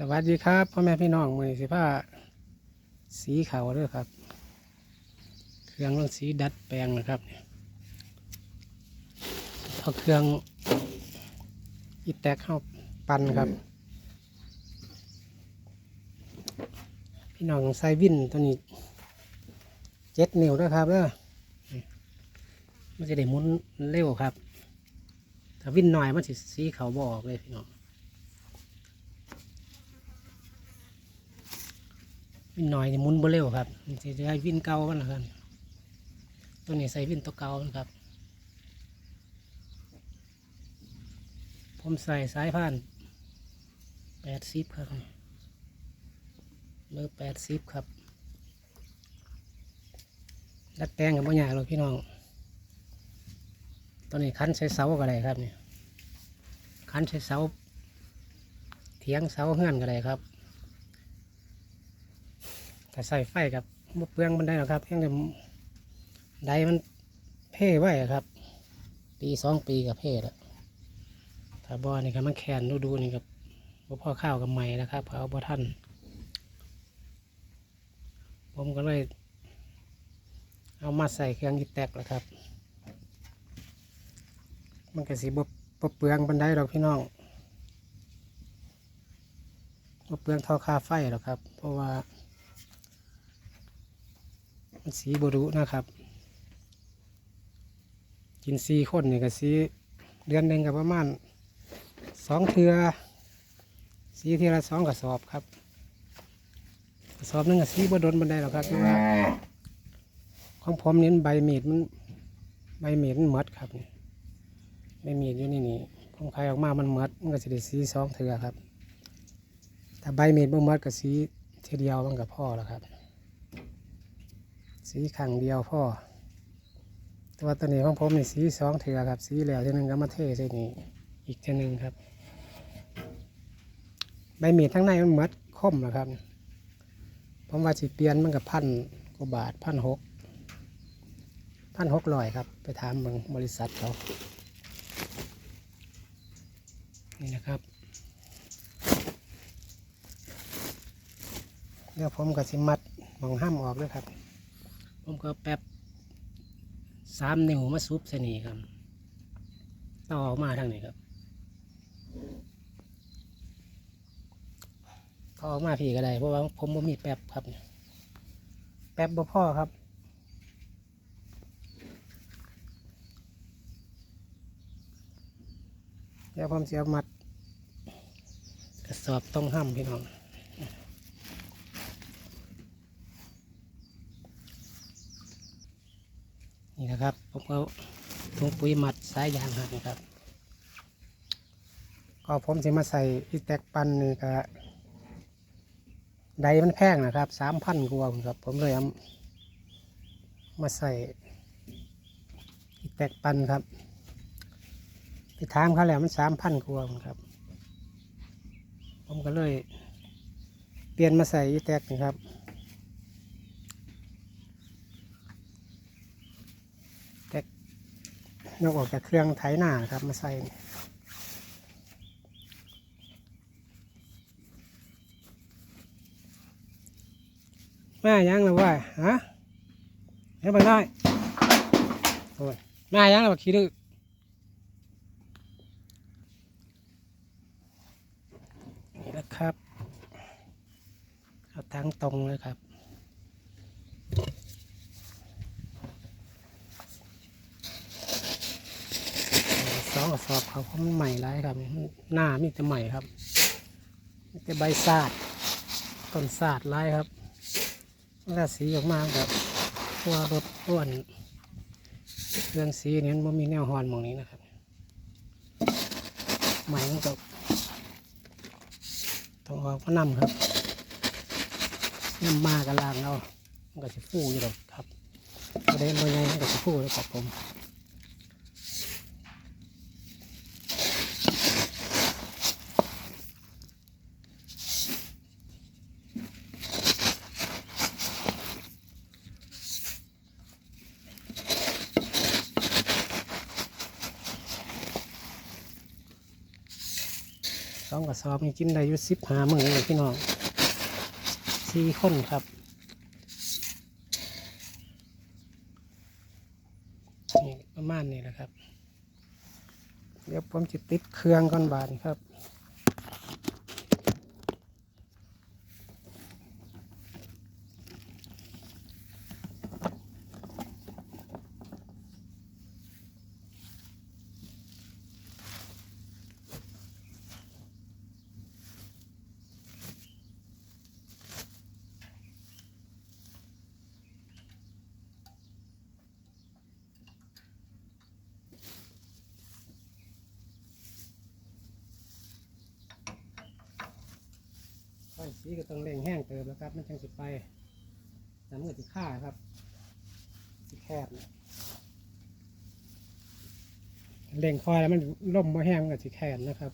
สวัสดีครับพ่อแม่พี่น้องมือสิผ้าสีขาวด้วยครับ เครื่องเรื่องสีดัดแปลงนะครับเนี่ยเอาเครื่องอีแตกเข้าปันครับ พี่น้องใส่วินตัวนี้เจ็ดนิ้วด้วยครับเด้อมันจะได้มุนเร็วครับ ถ้าวินหน่อยมันสิสีขาวบออกเลยพี่น้อง วินหน่อยนี่มุนบ่เร็วครับมันจะได้วินเก่ากันละกันตัวนี้ใส่วินตัวเก่ากันครับ ผมใส่สายพานแปดสิบครับเบอร์แปดสิบครับดัดแปลงกับบางอย่างหรอกพี่น้องตัวนี้คันใช้เสาก็ได้ครับเนี่ยคันใช้เสาเถียงเสาเฮือนก็ได้ครับ แต่ใส่ไฟกับเปลืองมันได้หรอกครับเพียงแต่ไดมันเพ่ไว้ครับ ปีสองปีกับเพ่แล้วถ้าบอนี่ครับมันแคนดูดูนี่ครับบ่พ่อข้าวกับใหม่นะครับเอาบ่ท่านผมก็เลยเอามาใส่เครื่องยีแตกแล้วครับ มันก็สีบบบเปลืองบันไดหรอกพี่น้องบ่เปลืองท่าค่าไฟหรอกครับ เพราะว่า สีบรุนะครับ กินซีคนนี่ก็สีเดือนหนึ่งกับประมาณสองเทือสีเทือละสองกระสอบครับกระสอบหนึงกับสีบดนบันไดหรอกครับคือว่าของผมเน้นใบเมีดมันใบเมีดมันหมดครับนี่ใบเมีดอยู่นี่นี่ผมขายออกมามันหมดมันก็จะได้สีสองเทือครับถ้าใบเมีดบ่หมดก็สีเทียเดียวมันกับพ่อแล้วครับ สีขังเดียวพ่อแต่ว่าตัวนี้ของผมนี่สีสองเถือครับ สีเหลวทีหนึงก็มาเทใส่นี่อีกทีนึงครับ ใบมีดทั้งในมันหมดคมนะครับผมว่าสิเปลี่ยนมันกับพันกว่าบาทพันหกพันหกร้อยครับ ไปถามบางบริษัทเขานี่นะครับเดี๋ยวผมก็สิมัดมองห้ามออกด้วยครับ ผมก็แป๊บสามนิ้วมาซุบใส่นี่ครับต่อออกมาทางนี้ครับต่อออกมาพี่ก็ได้เพราะว่าผมบ่มีแป๊บครับ แป๊บบ่พ่อครับเดี๋ยวผมจะเอามัดกระสอบต้องห้ามพี่น้อง นะครับผมก็ถุงปุ๋ยมัดสายยางครับนะครับ ก็ผมจะมาใส่อีแตกปันนี่ก็ใดมันแพงนะครับสามพันกว่าครับ ผมเลยเอามาใส่อีแตกปันครับไปถามเขาแล้วมันสามพันกว่าครับ ผมก็เลย เปลี่ยนมาใส่อีแตกนี่ครับ ยกออกจากเครื่องไถหน้าครับมาใส่นี่มายังแล้วว่าฮะเห็นบังได้โอ้ยมายังแล้วว่าขี้ดื้อนี่แหละครับเอาทางตรงเลยครับ สองกระสอบเขาเขาใหม่ไรครับ หน้ามีแต่ใหม่ครับมีแต่ใบสาดต้นสาดไรครับแล้วสีออกมาแบบตัวรถอ้วนเครื่องสีนี้มันมีแนวฮอนมองนี้นะครับใหม่มันก็ต้องออกมานำครับน้ำมากันลางเอามันก็จะฟูอยู่หรอกครับประเด็นมันยังมันก็จะฟูแล้วครับผม ระสอบนี่กินได้อยู่สิบห้ามือเลยพี่น้องสี่คนครับนี่ประมาณนี้แหละครับ เดี๋ยวผมจะติดเครื่องก่อนบานครับ สีก็ต้องเร่งแห้งเติมแล้วครับ มันจังสิไปน้ำมือสิค่าครับสิแคบเนี่ยเร่งคอยแล้วมันล่มมาแห้งมันก็สิแคบนะครับ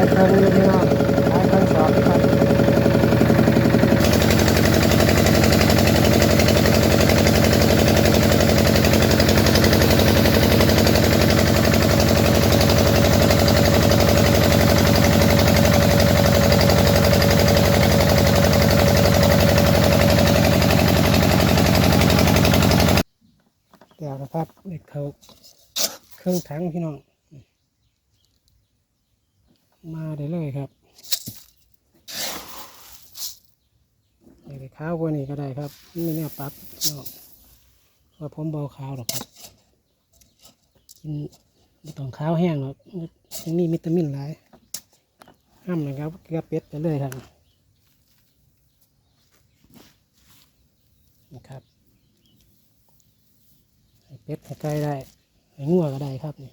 ารกระจายเครื่องอยู่พี่น้องใช้เครื่องสอบครับเดี๋ยวนะครับเด็กเขาเครื่องถังพี่น้อง มาได้เลยครับเด็กข้าววันนี้ก็ได้ครับนี่เนี่ยปั๊บพี่น้องว่าผมเบาขาวหรอกครับกินไม่ต้องข้าวแห้งหรอกยังมีวิตามินหลายห้ามนะครับเกลือเป็ดไปเลยครับนะครับเป็ดให้ไก่ได้ให้งัวก็ได้ครับนี่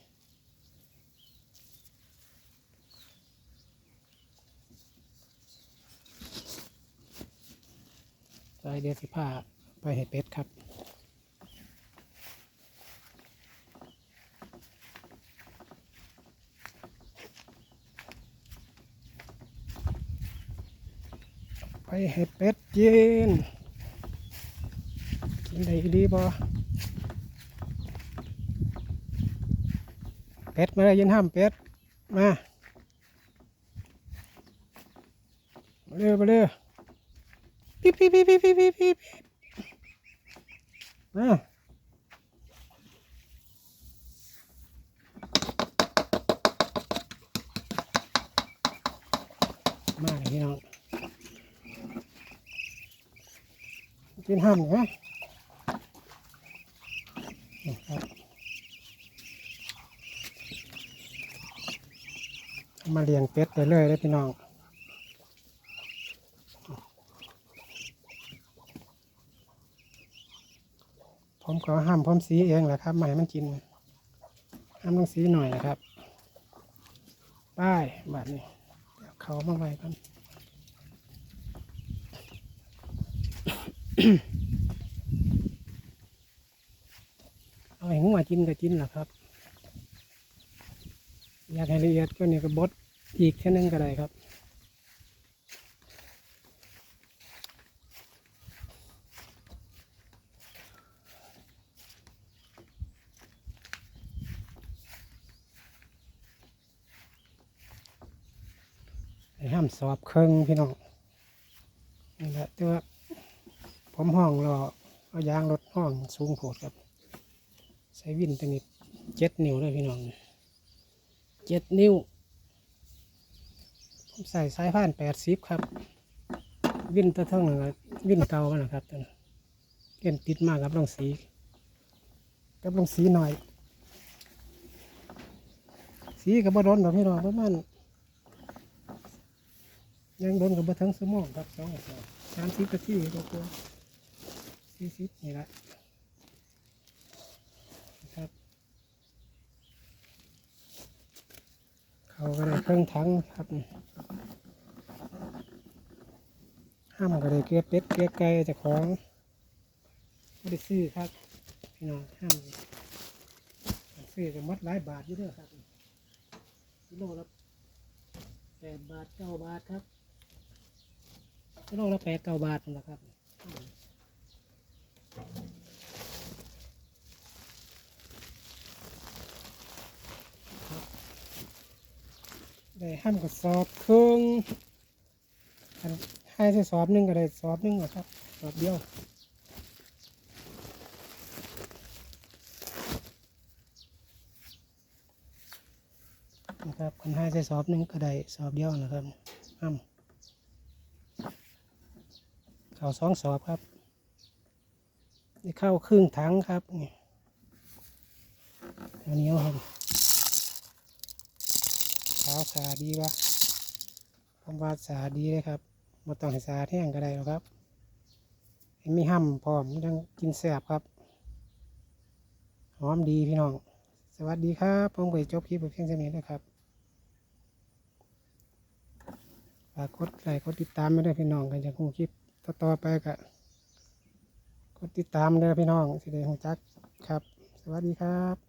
ใส่เดียวสิผ้าไปให้เป็ดครับไปให้เป็ดกินกินได้ดีบ่เป็ดมาเลยยินห้ามเป็ดมา มาเร็วมาเร็ว ปิ๊บปิ๊บปิ๊บปิ๊บปิ๊บปิ๊บปิ๊บมามาเลยพี่น้องกินห้ามนะนี่ครับเอามาเลี้ยงเป็ดไปเลยเลยพี่น้อง ก็ห้ามพร้อมสีเองแหละครับไม่ให้มันกินห้ามต้องสีหน่อยนะครับป้ายบัดนี้เดี๋ยวเขามาไว้กันเอาให้งัวกินก็กินแหละครับ อยากให้ละเอียดก็เนี่ยก็บดอีกแค่นึงก็ได้ครับ ห้ามสอบเครื่องพี่น้องนี่แหละแต่ว่าผมห้องรอเอายางรถห้องสูงโผดครับใช้วินตัวนี้เจ็ดนิ้วเลยพี่น้องเจ็ดนิ้ว ผมใส่สายพานแปดสิบครับ วินตัวเท่านั้นก็วินเก่ากันนะครับตัวนั้เล่นติดมากกับลงสีกับลงสีหน่อย สีกับบโดนแบบพี่น้องประมาณ ยังโดนกับบทั้งสมองครับสองสองสามสิบนาทีก็ตัวสี่สิบนี่แหละครับเขาก็ได้เครื่องทั้งครับห้ามก็ได้เกลือเป็ดเกลือไก่จากของไม่ได้ซื้อครับพี่น้องห้ามซื้อก็มัดหลายบาทอยู่เด้วยครับกิโลละแปดบาทเก้าบาทครับ โลละแปดเก้าบาทนะครับได้ห้ามกับสอบครึ่งอันให้ใส่สอบหนึ่งก็ได้สอบหนึ่งอะครับสอบเดียวนะครับคนให้ใส่สอบหนึ่งก็ได้สอบเดียวนะครับห้าม ข้าวสองสอบครับได้เข้าครึ่งถังครับนี่อันนี้เอาครับขาวสะอาดดีวะผมว่าสะอาดดีเลยครับมาต้องให้สะอาดแห้งก็ได้หรอกครับให้มีห้ำพร้อมยังกินแซ่บครับหอมดีพี่น้อง สวัสดีครับผมไปจบคลิปเพียงเท่านี้นะครับฝากกดไลค์กดติดตามไม่ได้พี่น้องกันจากหูคลิป ต่อไปก็กดติดตามเด้อพี่น้องสิเดหงจักครับ สวัสดีครับ